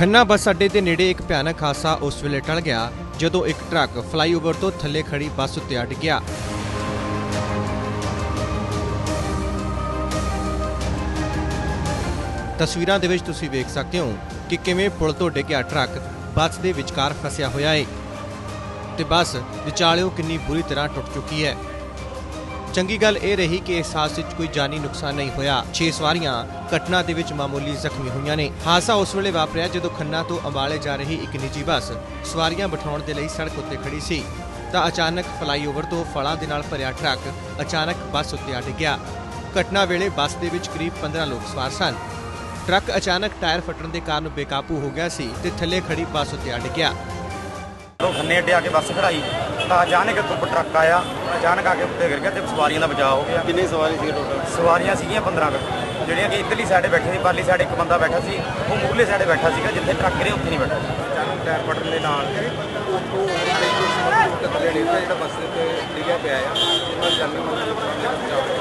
ਖੰਨਾ ਬੱਸ ਅੱਡੇ ਦੇ ਨੇੜੇ ਇੱਕ ਭਿਆਨਕ ਹਾਦਸਾ ਉਸ ਵੇਲੇ ਟਲ ਗਿਆ, ਜਦੋਂ ਇੱਕ ਟਰੱਕ ਫਲਾਈਓਵਰ ਤੋਂ ਥੱਲੇ ਖੜੀ ਬੱਸ ਉੱਤੇ ਅੜ ਗਿਆ। ਤਸਵੀਰਾਂ ਦੇ ਵਿੱਚ ਤੁਸੀਂ ਵੇਖ ਸਕਦੇ ਹੋ ਕਿ ਕਿਵੇਂ ਪੁਲ ਤੋਂ ਡਿੱਗਿਆ ਟਰੱਕ ਬੱਸ ਦੇ ਵਿਚਕਾਰ ਫਸਿਆ ਹੋਇਆ ਹੈ ਤੇ ਬੱਸ ਵਿਚਾਲਿਓ ਕਿੰਨੀ ਬੁਰੀ ਤਰ੍ਹਾਂ ਟੁੱਟ ਚੁੱਕੀ ਹੈ। ਚੰਗੀ ਗੱਲ ਇਹ ਰਹੀ ਕਿ ਇਸ ਹਾਦਸੇ 'ਚ ਕੋਈ ਜਾਨੀ ਨੁਕਸਾਨ ਨਹੀਂ ਹੋਇਆ। 6 ਸਵਾਰੀਆਂ ਘਟਨਾ ਦੇ ਵਿੱਚ ਮਾਮੂਲੀ ਜ਼ਖਮੀ ਹੋਈਆਂ ਨੇ। ਹਾਦਸਾ ਉਸ ਵੇਲੇ ਵਾਪਰਿਆ ਜਦੋਂ ਖੰਨਾ ਤੋਂ ਅੰਬਾਲੇ ਜਾ ਰਹੀ ਇੱਕ ਨਿੱਜੀ ਬੱਸ ਸਵਾਰੀਆਂ ਬਿਠਾਉਣ ਦੇ ਲਈ ਸੜਕ ਉੱਤੇ ਖੜੀ ਸੀ। ਤਾਂ ਅਚਾਨਕ ਫਲਾਈਓਵਰ ਤੋਂ ਫਲਾਂ ਦੇ ਨਾਲ ਭਰਿਆ ਟਰੱਕ ਅਚਾਨਕ ਬੱਸ ਉੱਤੇ ਆ ਡਿੱਗਿਆ। ਘਟਨਾ ਵੇਲੇ ਬੱਸ ਦੇ ਵਿੱਚ ਕਰੀਬ 15 ਲੋਕ ਸਵਾਰ ਸਨ। ਟਰੱਕ ਅਚਾਨਕ ਟਾਇਰ ਫਟਣ ਦੇ ਕਾਰਨ ਬੇਕਾਬੂ ਹੋ ਗਿਆ ਸੀ ਤੇ ਥੱਲੇ ਖੜੀ ਬੱਸ ਉੱਤੇ ਆ ਡਿੱਗਿਆ। ਜਦੋਂ ਖੰਨੇ ਅੱਡੇ ਆ ਕੇ ਬੱਸ ਖੜਾਈ ਤਾਂ ਅਚਾਨਕ ਇੱਕ ਉੱਪਰ ਟਰੱਕ ਆਇਆ ਅਚਾਨਕ ਆ ਕੇ ਉੱਤੇ ਗਿਰ ਗਿਆ ਤੇ ਸਵਾਰੀਆਂ ਦਾ ਬਚਾਅ ਹੋ ਗਿਆ। ਕਿੰਨੀ ਸਵਾਰੀ ਸੀ ਟੋਟਲ ਸਵਾਰੀਆਂ ਸੀਗੀਆਂ 15 ਕੁ। ਜਿਹੜੀਆਂ ਕਿ ਇੱਧਰਲੀ ਸਾਈਡੇ ਬੈਠੇ ਸੀ ਪਰਲੀ ਸਾਈਡ ਇੱਕ ਬੰਦਾ ਬੈਠਾ ਸੀ ਉਹ ਮੂਹਰਲੇ ਸਾਈਡੇ ਬੈਠਾ ਸੀਗਾ ਜਿੱਥੇ ਟਰੱਕ ਗਿਰੇ ਉੱਥੇ ਨਹੀਂ ਬੈਠਾ। ਅਚਾਨਕ ਟਾਇਰ ਫਟਣ ਦੇ ਨਾਲ ਉਹ ਥੱਲੇ ਡਿੱਗਿਆ ਜਿਹੜਾ ਬੱਸ ਤੇ ਡਿੱਗਿਆ ਪਿਆ ਆ। ਉਹਨਾਂ ਜਾਨੀ ਮਾਲੀ